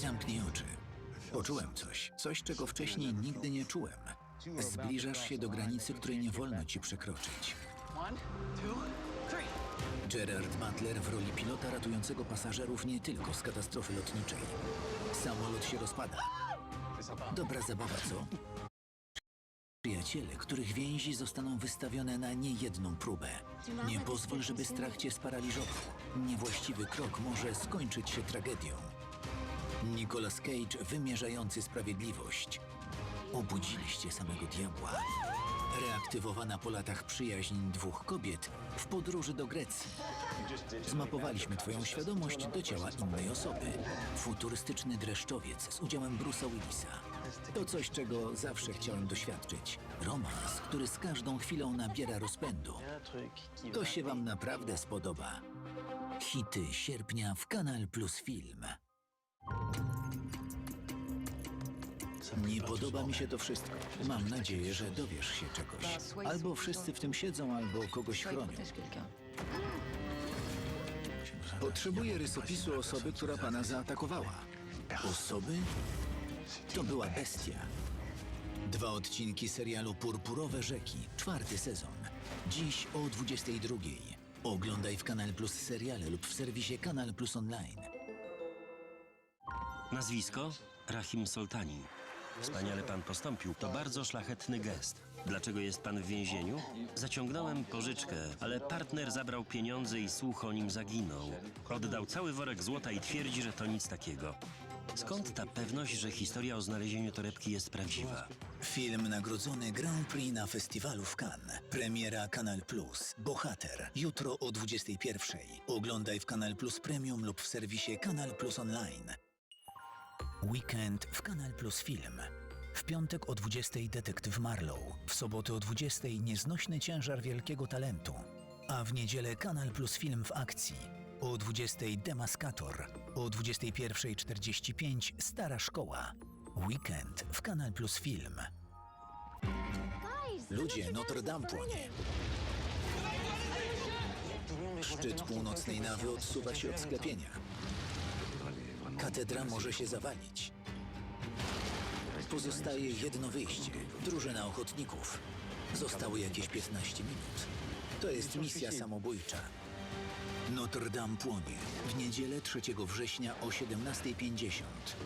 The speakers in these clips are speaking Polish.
Zamknij oczy. Poczułem coś, coś, czego wcześniej nigdy nie czułem. Zbliżasz się do granicy, której nie wolno ci przekroczyć. Gerard Butler w roli pilota ratującego pasażerów nie tylko z katastrofy lotniczej. Samolot się rozpada. Dobra zabawa, co? Przyjaciele, których więzi zostaną wystawione na niejedną próbę. Nie pozwól, żeby strach cię sparaliżował. Niewłaściwy krok może skończyć się tragedią. Nicolas Cage wymierzający sprawiedliwość. Obudziliście samego diabła. Reaktywowana po latach przyjaźń dwóch kobiet w podróży do Grecji. Zmapowaliśmy twoją świadomość do ciała innej osoby. Futurystyczny dreszczowiec z udziałem Bruce'a Willisa. To coś, czego zawsze chciałem doświadczyć. Romans, który z każdą chwilą nabiera rozpędu. To się wam naprawdę spodoba. Hity sierpnia w Kanal Plus Film. Nie podoba mi się to wszystko. Mam nadzieję, że dowiesz się czegoś. Albo wszyscy w tym siedzą, albo kogoś chronią. Potrzebuję rysopisu osoby, która pana zaatakowała. Osoby? To była bestia. Dwa odcinki serialu Purpurowe Rzeki, czwarty sezon. Dziś o 22. Oglądaj w Kanal Plus seriale lub w serwisie Kanal Plus Online. Nazwisko? Rahim Soltani. Wspaniale pan postąpił. To bardzo szlachetny gest. Dlaczego jest pan w więzieniu? Zaciągnąłem pożyczkę, ale partner zabrał pieniądze i słuch o nim zaginął. Oddał cały worek złota i twierdzi, że to nic takiego. Skąd ta pewność, że historia o znalezieniu torebki jest prawdziwa? Film nagrodzony Grand Prix na festiwalu w Cannes. Premiera Kanal Plus. Bohater. Jutro o 21. Oglądaj w Kanal Plus Premium lub w serwisie Kanal Plus Online. Weekend w Kanal Plus Film. W piątek o 20 detektyw Marlow. W sobotę o 20 nieznośny ciężar wielkiego talentu. A w niedzielę Kanal Plus Film w akcji. O 20 Demaskator. O 21.45 Stara Szkoła. Weekend w Kanal Plus Film. Ludzie, Notre Dame płonie. Szczyt północnej nawy odsuwa się od sklepienia. Katedra może się zawalić. Pozostaje jedno wyjście. Drużyna ochotników. Zostały jakieś 15 minut. To jest misja samobójcza. Notre Dame płonie. W niedzielę 3 września o 17.50.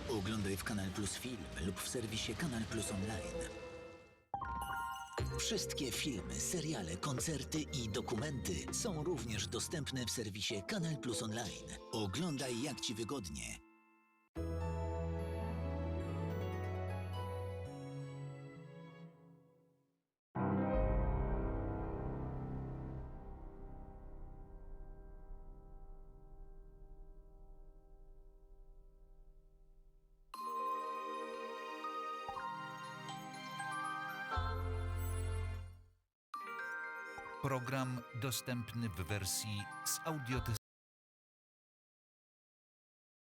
Oglądaj w Kanal Plus Film lub w serwisie Kanal Plus Online. Wszystkie filmy, seriale, koncerty i dokumenty są również dostępne w serwisie Kanal Plus Online. Oglądaj jak Ci wygodnie. Program dostępny w wersji z audiotestami.